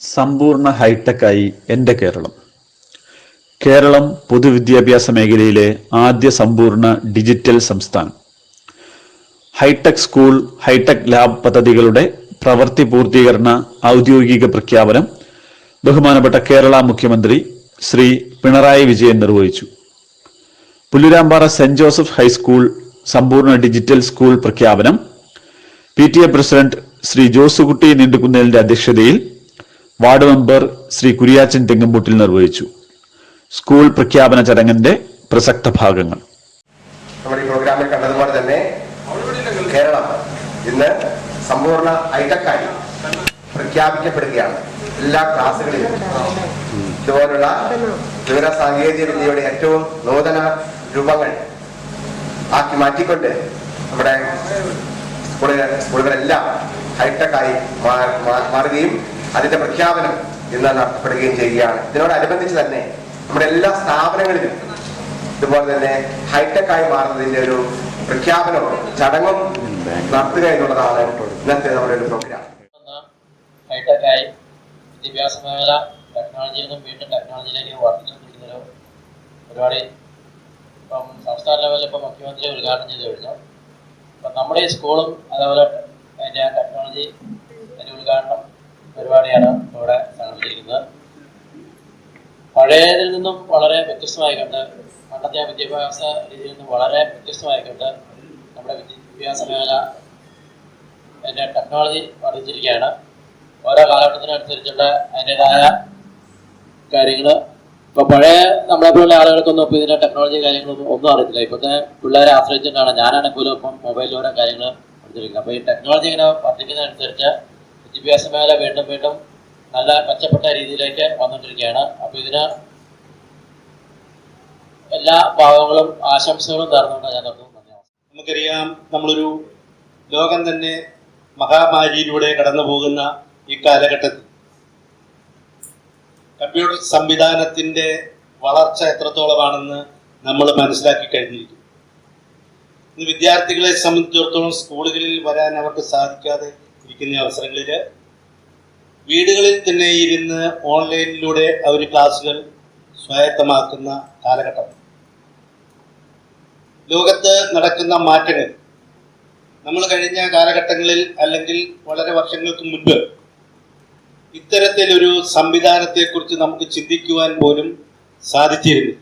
സമ്പൂർണ ഹൈടെക്കായി എന്റെ കേരളം. കേരളം പൊതുവിദ്യാഭ്യാസ മേഖലയിലെ ആദ്യ സമ്പൂർണ ഡിജിറ്റൽ സംസ്ഥാനം. ഹൈടെക് സ്കൂൾ ഹൈടെക് ലാബ് പദ്ധതികളുടെ പ്രവൃത്തി പൂർത്തീകരണ ഔദ്യോഗിക പ്രഖ്യാപനം ബഹുമാനപ്പെട്ട കേരള മുഖ്യമന്ത്രി ശ്രീ പിണറായി വിജയൻ നിർവഹിച്ചു. Pullurampara Saint Joseph high school സമ്പൂർണ ഡിജിറ്റൽ സ്കൂൾ പ്രഖ്യാപനം P T A president Shri Josukutty നീണ്ടുകുന്നേലിന്റെ അധ്യക്ഷതയിൽ വാർഡ് മെമ്പർ ശ്രീ കുരിയാച്ചൻ തെങ്ങമ്പൂട്ടിൽ നിർവഹിച്ചു. സ്കൂൾ പ്രഖ്യാപന ചടങ്ങിന്റെ പ്രസക്ത ഭാഗങ്ങൾ. നമ്മുടെ ഈ പ്രോഗ്രാമിൽ കണ്ടതുപോലെ തന്നെ കേരളം ഇന്ന് സമ്പൂർണ ഹൈടെക്കായി പ്രഖ്യാപിക്കപ്പെടുകയാണ്. എല്ലാ ക്ലാസ്സുകളിലും. ഇതുപോലുള്ള വിവര സാങ്കേതിക വിദ്യയുടെ ഏറ്റവും നൂതന രൂപങ്ങൾ ആക്കി മാറ്റിക്കൊണ്ട് നമ്മുടെ സ്കൂളുകൾ സ്കൂളുകളെല്ലാം ഹൈടെക്കായി മാറുകയും അതിന്റെ പ്രഖ്യാപനം ഇന്ന് നടത്തപ്പെടുകയും ചെയ്യുകയാണ്. ഇതിനോടനുബന്ധിച്ച് തന്നെ നമ്മുടെ എല്ലാ സ്ഥാപനങ്ങളിലും ഇതുപോലെ തന്നെ ഹൈടെക് ആയി മാറുന്നതിന്റെ ഒരു പ്രഖ്യാപനവും ചടങ്ങും നടത്തുക എന്നുള്ളതാണ് ഇന്നത്തെ നമ്മുടെ ഒരു പ്രോഗ്രാം. ഹൈടെക് ആയി വിദ്യാഭ്യാസ മേഖല ടെക്നോളജിയിൽ നിന്നും വീണ്ടും ടെക്നോളജിയിലേക്ക് വർദ്ധിച്ചുകൊണ്ടിരിക്കുന്ന ഒരു പരിപാടി ഇപ്പം സംസ്ഥാന ലെവലിൽ ഇപ്പം മുഖ്യമന്ത്രി ഉദ്ഘാടനം ചെയ്ത് കഴിഞ്ഞു. അപ്പം നമ്മുടെ ഈ സ്കൂളും അതേപോലെ അതിന്റെ ടെക്നോളജി അതിന്റെ ഉദ്ഘാടനം പരിപാടിയാണ് ഇവിടെ സംഘടിപ്പിച്ചിരിക്കുന്നത് പഴയതിൽ നിന്നും വളരെ വ്യത്യസ്തമായി കണ്ട് പണ്ടത്തെ വിദ്യാഭ്യാസ രീതിയിൽ നിന്നും വളരെ വ്യത്യസ്തമായി കണ്ട് നമ്മുടെ വിദ്യാഭ്യാസ മേഖല അതിന്റെ ടെക്നോളജി വർദ്ധിച്ചിരിക്കുകയാണ്. ഓരോ കാലഘട്ടത്തിനനുസരിച്ചുള്ള അതിന്റെതായ കാര്യങ്ങൾ ഇപ്പോൾ പഴയ നമ്മളെ പോലുള്ള ആളുകൾക്കൊന്നും ഇപ്പോൾ ഇതിന്റെ ടെക്നോളജി കാര്യങ്ങളൊന്നും ഒന്നും അറിയത്തില്ല. ഇപ്പോഴത്തെ പിള്ളേരെ ആശ്രയിച്ചിട്ടാണ് ഞാനാണെങ്കിൽ പോലും ഇപ്പം മൊബൈലിലൂടെ കാര്യങ്ങൾ പഠിച്ചിരിക്കുന്നത്. അപ്പോൾ ഈ ടെക്നോളജി ഇങ്ങനെ വർദ്ധിക്കുന്നതനുസരിച്ച് വിദ്യാഭ്യാസ മേഖല വീണ്ടും വീണ്ടും നല്ല മെച്ചപ്പെട്ട രീതിയിലേക്ക് വന്നുകൊണ്ടിരിക്കുകയാണ്. അപ്പോൾ ഇതിന് എല്ലാ ഭാഗങ്ങളും ആശംസകളും നേർന്നുകൊണ്ട് ഞാൻ നിർത്തുന്നു. നമുക്കറിയാം നമ്മളൊരു ലോകം തന്നെ മഹാമാരിയിലൂടെ കടന്നു പോകുന്ന ഈ കാലഘട്ടത്തിൽ. കമ്പ്യൂട്ടർ സംവിധാനത്തിന്റെ വളർച്ച എത്രത്തോളമാണെന്ന് നമ്മൾ മനസ്സിലാക്കി കഴിഞ്ഞിരിക്കും ഇന്ന് വിദ്യാർത്ഥികളെ സംബന്ധിച്ചിടത്തോളം സ്കൂളുകളിൽ വരാൻ അവർക്ക് സാധിക്കാതെ ഇരിക്കുന്ന അവസരങ്ങളിൽ വീടുകളിൽ തന്നെ ഇരുന്ന് ഓൺലൈനിലൂടെ അവർ ക്ലാസ്സുകൾ സ്വായത്തമാക്കുന്ന കാലഘട്ടം. ലോകത്ത് നടക്കുന്ന മാറ്റങ്ങൾ. നമ്മൾ കഴിഞ്ഞ കാലഘട്ടങ്ങളിൽ അല്ലെങ്കിൽ വളരെ വർഷങ്ങൾക്ക് മുൻപ് ഇത്തരത്തിലൊരു സംവിധാനത്തെക്കുറിച്ച് നമുക്ക് ചിന്തിക്കുവാൻ പോലും സാധിച്ചിരുന്നു.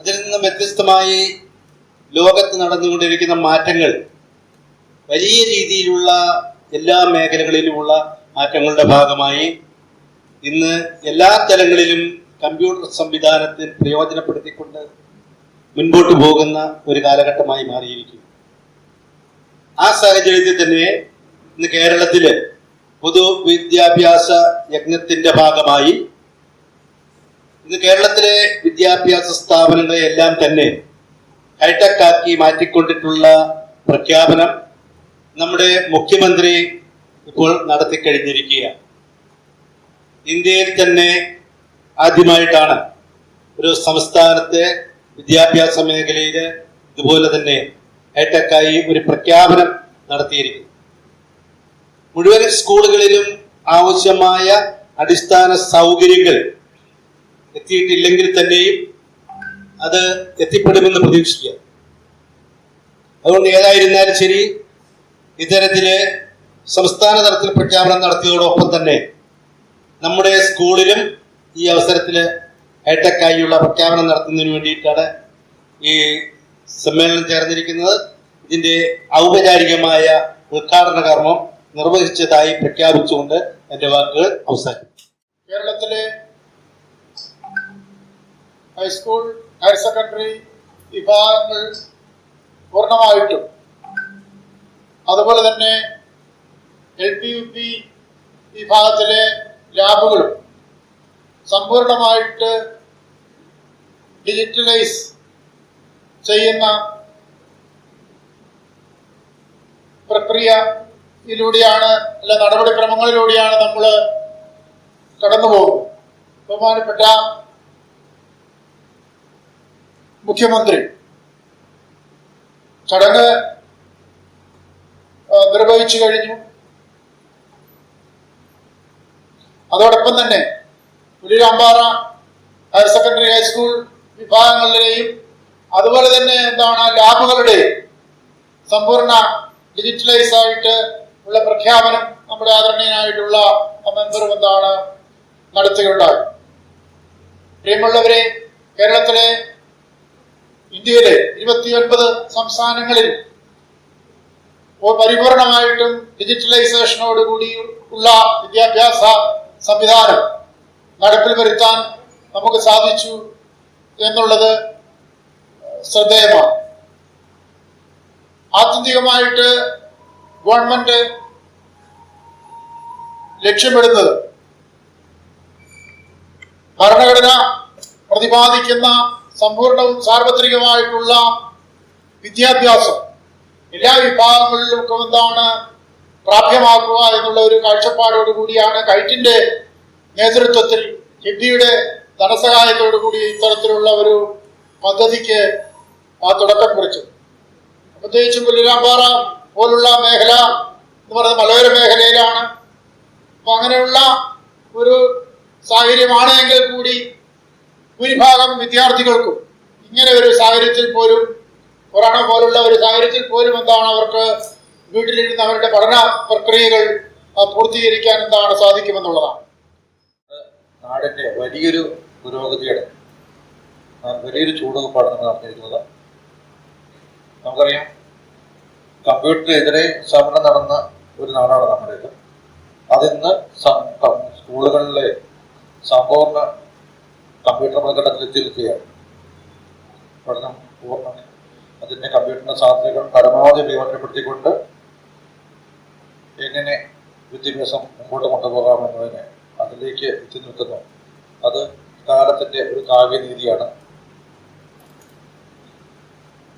അതിൽ നിന്ന് വ്യത്യസ്തമായി ലോകത്ത് നടന്നുകൊണ്ടിരിക്കുന്ന മാറ്റങ്ങൾ വലിയ രീതിയിലുള്ള എല്ലാ മേഖലകളിലുമുള്ള മാറ്റങ്ങളുടെ ഭാഗമായി ഇന്ന് എല്ലാ തലങ്ങളിലും കമ്പ്യൂട്ടർ സംവിധാനത്തിൽ പ്രയോജനപ്പെടുത്തിക്കൊണ്ട് മുൻപോട്ട് പോകുന്ന ഒരു കാലഘട്ടമായി മാറിയിരിക്കും ആ സാഹചര്യത്തിൽ തന്നെ ഇന്ന് കേരളത്തിൽ പൊതുവിദ്യാഭ്യാസ യജ്ഞത്തിന്റെ ഭാഗമായി ഇന്ന് കേരളത്തിലെ വിദ്യാഭ്യാസ സ്ഥാപനങ്ങളെ എല്ലാം തന്നെ ഹൈടെക് ആക്കി മാറ്റിക്കൊണ്ടിട്ടുള്ള പ്രഖ്യാപനം നമ്മുടെ മുഖ്യമന്ത്രി ഇപ്പോൾ നടത്തിക്കഴിഞ്ഞിരിക്കുകയാണ് ഇന്ത്യയിൽ തന്നെ ആദ്യമായിട്ടാണ് ഒരു സംസ്ഥാനത്തെ വിദ്യാഭ്യാസ മേഖലയിൽ ഇതുപോലെ തന്നെ ഹൈടെക്കായി ഒരു പ്രഖ്യാപനം നടത്തിയിരിക്കുന്നു. മുഴുവൻ സ്കൂളുകളിലും ആവശ്യമായ അടിസ്ഥാന സൗകര്യങ്ങൾ എത്തിയിട്ടില്ലെങ്കിൽ തന്നെയും അത് എത്തിപ്പെടുമെന്ന് പ്രതീക്ഷിക്കുക. അതുകൊണ്ട് ഏതായിരുന്നാലും ശരി ഇത്തരത്തിൽ സംസ്ഥാന തലത്തിൽ പ്രഖ്യാപനം നടത്തിയതോടൊപ്പം തന്നെ നമ്മുടെ സ്കൂളിലും ഈ അവസരത്തിൽ ഹൈടെക്കായുള്ള പ്രഖ്യാപനം നടത്തുന്നതിന് വേണ്ടിയിട്ടാണ് ഈ സമ്മേളനം ചേർന്നിരിക്കുന്നത്. ഇതിന്റെ ഔപചാരികമായ ഉദ്ഘാടന കർമ്മം നിർവഹിച്ചതായി പ്രഖ്യാപിച്ചുകൊണ്ട് എന്റെ വാക്കുകൾ അവസാനിക്കും കേരളത്തിലെ ഹൈസ്കൂൾ ഹയർ സെക്കൻഡറി വിഭാഗങ്ങൾ പൂർണമായിട്ടും അതുപോലെ തന്നെ എൽ പി യു പി വിഭാഗത്തിലെ ലാബുകളും സമ്പൂർണമായിട്ട് ഡിജിറ്റലൈസ് ചെയ്യുന്ന പ്രക്രിയയിലൂടെയാണ് അല്ല നടപടിക്രമങ്ങളിലൂടെയാണ് നമ്മൾ കടന്നുപോകുന്നത്. ബഹുമാനപ്പെട്ട മുഖ്യമന്ത്രി ചടങ്ങ് നിർവഹിച്ചു കഴിഞ്ഞു. അതോടൊപ്പം തന്നെ Pullurampara higher secondary high school വിഭാഗങ്ങളിലെയും അതുപോലെ തന്നെ എന്താണ് ലാബുകളുടെ സമ്പൂർണ ഡിജിറ്റലൈസ് ആയിട്ട് ഉള്ള പ്രഖ്യാപനം നമ്മുടെ ആദരണീയനായിട്ടുള്ള മെമ്പറും എന്താണ് നടത്തുകയുണ്ടായി. പ്രിയമുള്ളവരെ കേരളത്തിലെ ഇന്ത്യയിലെ ഇരുപത്തിയൊൻപത് സംസ്ഥാനങ്ങളിൽ പരിപൂർണമായിട്ടും ഡിജിറ്റലൈസേഷനോടുകൂടി ഉള്ള വിദ്യാഭ്യാസ സംവിധാനം നടപ്പിൽ വരുത്താൻ നമുക്ക് സാധിച്ചു എന്നുള്ളത് ശ്രദ്ധേയമാണ്. ആത്യന്തികമായിട്ട് ഗവൺമെന്റ് ലക്ഷ്യമിടുന്നത് ഭരണഘടന പ്രതിപാദിക്കുന്ന സമ്പൂർണവും സാർവത്രികമായിട്ടുള്ള വിദ്യാഭ്യാസം എല്ലാ വിഭാഗങ്ങളിലും എന്താണ് പ്രാപ്യമാക്കുക എന്നുള്ള ഒരു കാഴ്ചപ്പാടോടുകൂടിയാണ് കൈറ്റിന്റെ നേതൃത്വത്തിൽ ഹിബിയുടെ ധനസഹായത്തോടു കൂടി ഇത്തരത്തിലുള്ള ഒരു പദ്ധതിക്ക് ആ തുടക്കം കുറിച്ചു പ്രത്യേകിച്ചും പുല്ലുരാമ്പാറ പോലുള്ള മേഖല എന്ന് പറയുന്നത് മലയോര മേഖലയിലാണ്. അപ്പൊ അങ്ങനെയുള്ള ഒരു സാഹചര്യമാണ് എങ്കിൽ കൂടി ഭൂരിഭാഗം വിദ്യാർത്ഥികൾക്കും ഇങ്ങനെ ഒരു സാഹചര്യത്തിൽ പോലും കൊറോണ പോലുള്ള ഒരു സാഹചര്യത്തിൽ പോലും എന്താണ് അവർക്ക് വീട്ടിലിരുന്ന് അവരുടെ പഠന പ്രക്രിയകൾ പൂർത്തീകരിക്കാൻ എന്താണ് സാധിക്കുമെന്നുള്ളതാണ്. നാടിന്റെ വലിയൊരു പുരോഗതിയുടെ വലിയൊരു ചൂടുവെപ്പാണ് നമ്മൾ നടത്തിയിരിക്കുന്നത്. നമുക്കറിയാം കമ്പ്യൂട്ടറിനെതിരെ സമരം നടന്ന ഒരു നാടാണ് നമ്മുടെ ഇത്. അതിന്ന് സ്കൂളുകളിലെ സമ്പൂർണ കമ്പ്യൂട്ടർ പ്രകടനത്തിൽ എത്തിയിരിക്കുകയാണ്. പഠനം പൂർണ അതിന്റെ കമ്പ്യൂട്ടറിന്റെ സാധ്യതകൾ പരമാവധി ഉപയോഗപ്പെടുത്തിക്കൊണ്ട് എങ്ങനെ വിദ്യാഭ്യാസം മുമ്പോട്ട് കൊണ്ടുപോകാമെന്നതിന് അതിലേക്ക് എത്തി നിൽക്കുന്നു. അത് കാലത്തിന്റെ ഒരു കാവ്യനീതിയാണ്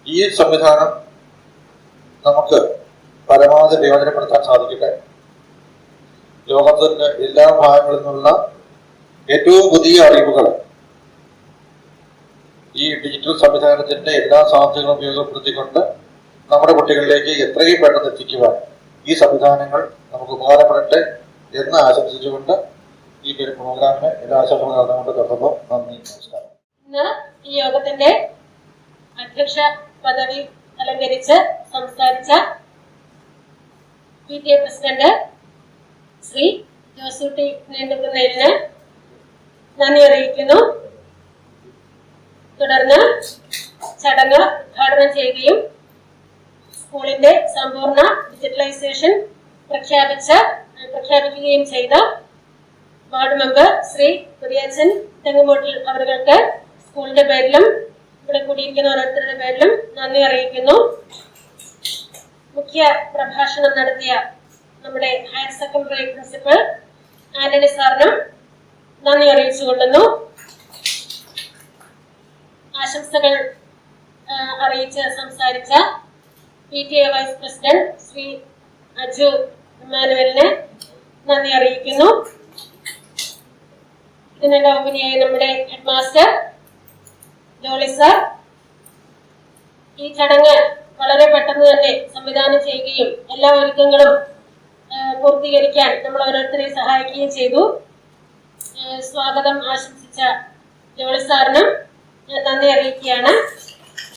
ഈ സംവിധാനം നമുക്ക് പരമാവധി പ്രയോജനപ്പെടുത്താൻ സാധിക്കട്ടെ. ലോകത്തിന്റെ എല്ലാ ഭാഗങ്ങളിൽ നിന്നുള്ള ഏറ്റവും പുതിയ അറിവുകൾ ഈ ഡിജിറ്റൽ സംവിധാനത്തിന്റെ എല്ലാ സാധ്യതകളും ഉപയോഗപ്പെടുത്തിക്കൊണ്ട് നമ്മുടെ കുട്ടികളിലേക്ക് എത്രയും പെട്ടെന്ന് എത്തിക്കുവാൻ ഈ സംവിധാനങ്ങൾ നമുക്ക് ഉപകാരപ്പെടട്ടെ എന്ന് ആശംസിച്ചുകൊണ്ട് ഈ പ്രോഗ്രാമിന് എല്ലാ ആശംസകളും നടന്നുകൊണ്ട് തുടർന്നു. നന്ദി നമസ്കാരം. ഇന്ന് ഈ യോഗത്തിന്റെ അധ്യക്ഷ പദവി അലങ്കരിച്ച് സംസാരിച്ച P T A president Shri Josootty നീണ്ടുകുന്നേലിന് നന്ദി അറിയിക്കുന്നു. തുടർന്ന് ചടങ്ങ് ഉദ്ഘാടനം ചെയ്യുകയും സ്കൂളിന്റെ സമ്പൂർണ ഡിജിറ്റലൈസേഷൻ പ്രഖ്യാപിച്ച പ്രഖ്യാപിക്കുകയും ചെയ്ത വാർഡ് മെമ്പർ ശ്രീ കുര്യാച്ചൻ തെങ്ങുമൂട്ടിൽ അവർക്ക് സ്കൂളിന്റെ പേരിലും ഇവിടെ കൂടിയിരിക്കുന്ന ഓരോരുത്തരുടെ പേരിലും നന്ദി അറിയിക്കുന്നു. മുഖ്യ പ്രഭാഷണം നടത്തിയ നമ്മുടെ ഹയർ സെക്കൻഡറി പ്രിൻസിപ്പൽ ആന്റണി സാറിനും നന്ദി അറിയിച്ചുകൊള്ളുന്നു ആശംസകൾ അറിയിച്ച് സംസാരിച്ച P T A vice president Shri Aju ഇമ്മാനുവലിന് നന്ദി അറിയിക്കുന്നു. ഇതിനെല്ലാം ഉപരിയായി നമ്മുടെ ഹെഡ് മാസ്റ്റർ ജോളി സാർ ഈ ചടങ്ങ് വളരെ പെട്ടെന്ന് തന്നെ സംവിധാനം ചെയ്യുകയും എല്ലാ ഒരുക്കങ്ങളും പൂർത്തീകരിക്കാൻ നമ്മൾ ഓരോരുത്തരെയും സഹായിക്കുകയും ചെയ്തു. സ്വാഗതം ആശംസിച്ച ജോളി സാറിനും ഞാൻ നന്ദി അറിയിക്കുകയാണ്.